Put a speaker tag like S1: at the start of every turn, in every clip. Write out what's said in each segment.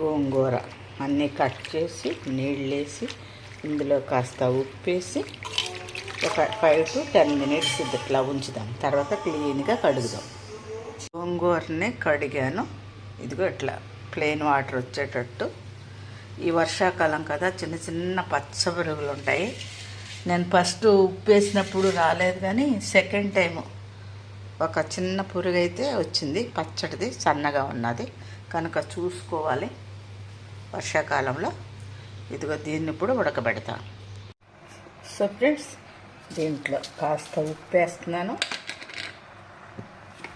S1: గోంగూర అన్నీ కట్ చేసి నీళ్ళు వేసి ఇందులో కాస్త ఉప్పేసి ఒక ఫైవ్ టు టెన్ మినిట్స్ ఇట్లా ఉంచుదాం. తర్వాత క్లీన్గా కడుగుదాం. గోంగూరని కడిగాను. ఇదిగో ఇట్లా ప్లెయిన్ వాటర్ వచ్చేటట్టు. ఈ వర్షాకాలం కదా చిన్న చిన్న పచ్చ పురుగులు ఉంటాయి నేను ఫస్ట్ ఉప్పు వేసినప్పుడు రాలేదు కానీ సెకండ్ టైము ఒక చిన్న పురుగు అయితే వచ్చింది పచ్చడిది సన్నగా ఉన్నది. కనుక చూసుకోవాలి. వర్షాకాలంలో ఇదిగో దీన్ని ఇప్పుడు ఉడకబెడతా. సో ఫ్రెండ్స్ దీంట్లో కాస్త ఉప్పు వేస్తున్నాను.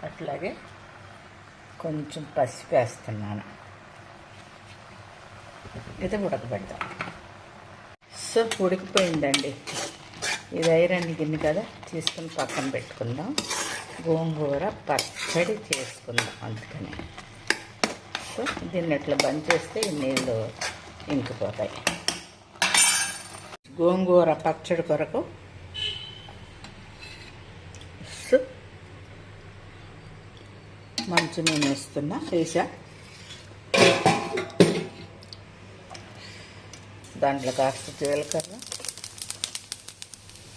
S1: అట్లాగే కొంచెం పసుపు వేస్తున్నాను. ఇది ఉడకబెడతాం. సో ఉడికిపోయిందండి. ఇది ఐరన్ గిన్నె కదా తీసుకుని పక్కన పెట్టుకుందాం. గోంగూర పచ్చడి చేసుకుందాం అందుకని. సో దీన్ని ఇట్లా బంద్ చేస్తే నీళ్ళు ఇంకిపోతాయి. గోంగూర పచ్చడి కొరకు సో మంచి నూనె వేస్తున్నా వేసా. దాంట్లో కాస్త జీలకర్ర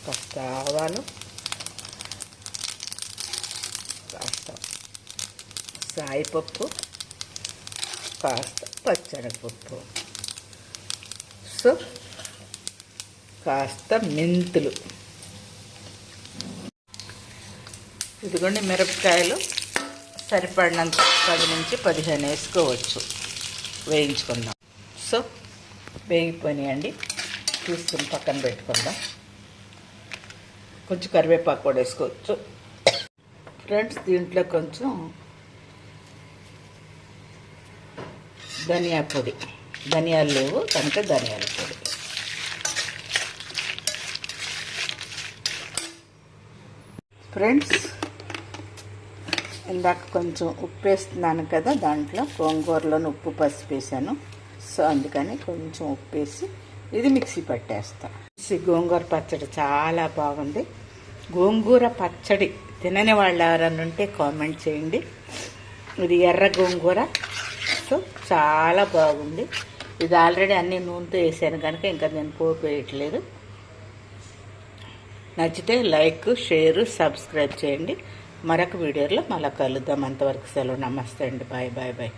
S1: కాస్త ఆవాలు కాస్త సాయిపప్పు కాస్త పచ్చనపప్పు సో కాస్త మెంతులు. ఇదిగోండి మిరపకాయలు. సరిపడినంత పది నుంచి పదిహేను వేసుకోవచ్చు. వేయించుకుందాం. సో వేగిపోయినాయండి. తీసుకుని పక్కన పెట్టుకుందాం. కొంచెం కరివేపాకు కూడా వేసుకోవచ్చు. ఫ్రెండ్స్ దీంట్లో కొంచెం ధనియా పొడి. ధనియాలు లేవు కనుక ధనియాల పొడి. ఫ్రెండ్స్ ఇందాక కొంచెం ఉప్పు వేస్తున్నాను కదా దాంట్లో. గోంగూరలోని ఉప్పు పసుపు వేసాను సో అందుకని కొంచెం ఉప్పు వేసి ఇది మిక్సీ పట్టేస్తా. మిక్సీ గోంగూర పచ్చడి చాలా బాగుంది. గోంగూర పచ్చడి తినని వాళ్ళు ఎవరన్నా ఉంటే కామెంట్ చేయండి. ఇది ఎర్ర గోంగూర. సో చాలా బాగుంది. ఇది ఆల్రెడీ అన్ని నూనెతో వేసాను కనుక ఇంకా నేను పోపు వేయట్లేదు. నచ్చితే లైక్ షేర్ సబ్స్క్రైబ్ చేయండి. మరొక వీడియోలో మళ్ళీ కలుద్దాం. అంతవరకు సెలవు. నమస్తే అండి. Bye bye bye.